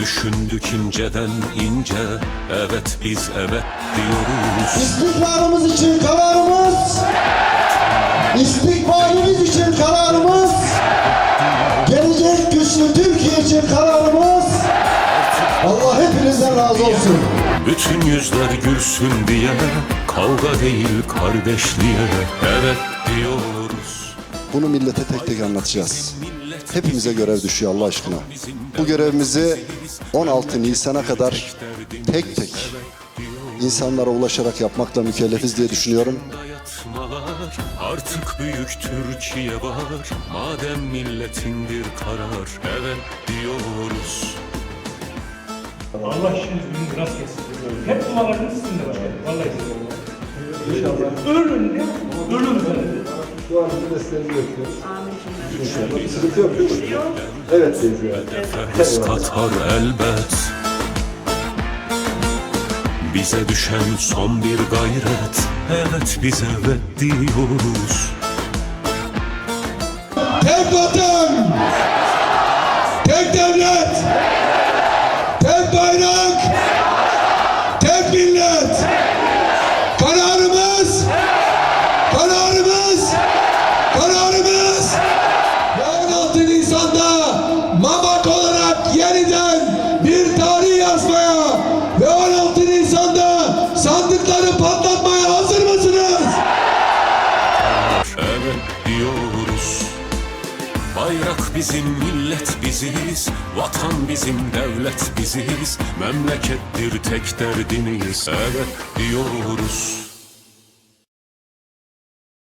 Düşündük inceden ince Evet biz evet diyoruz İstikbalimiz için kararımız, istikbalimiz için kararımız, gelecek güçlü Türkiye için kararımız, Allah hepinizden razı olsun. Bütün yüzler gülsün diye Kavga değil kardeşliğe Evet diyoruz Bunu millete tek tek anlatacağız. Hepimize görev düşüyor Allah aşkına. Bu görevimizi 16 Nisan'a kadar tek tek insanlara ulaşarak yapmakla mükellefiz diye düşünüyorum. Artık büyük Türkiye var Madem milletindir karar Evet diyoruz Allah gününüz rast kesin. Hep dualarınız sizinle var. Vallahi sizinle. İnşallah. Ölün ne? Ölün üzerinde. Nefes katar elbet. Bize düşen son bir gayret. Evet biz evet diyoruz. Tek vatan, tek devlet, tek bayrak, Mamak olarak yeniden bir tarih yazmaya ve 16 Nisan'da sandıkları patlatmaya hazır mısınız? Evet diyoruz. Bayrak bizim, millet biziz. Vatan bizim, devlet biziz. Memlekettir tek derdimiz. Evet diyoruz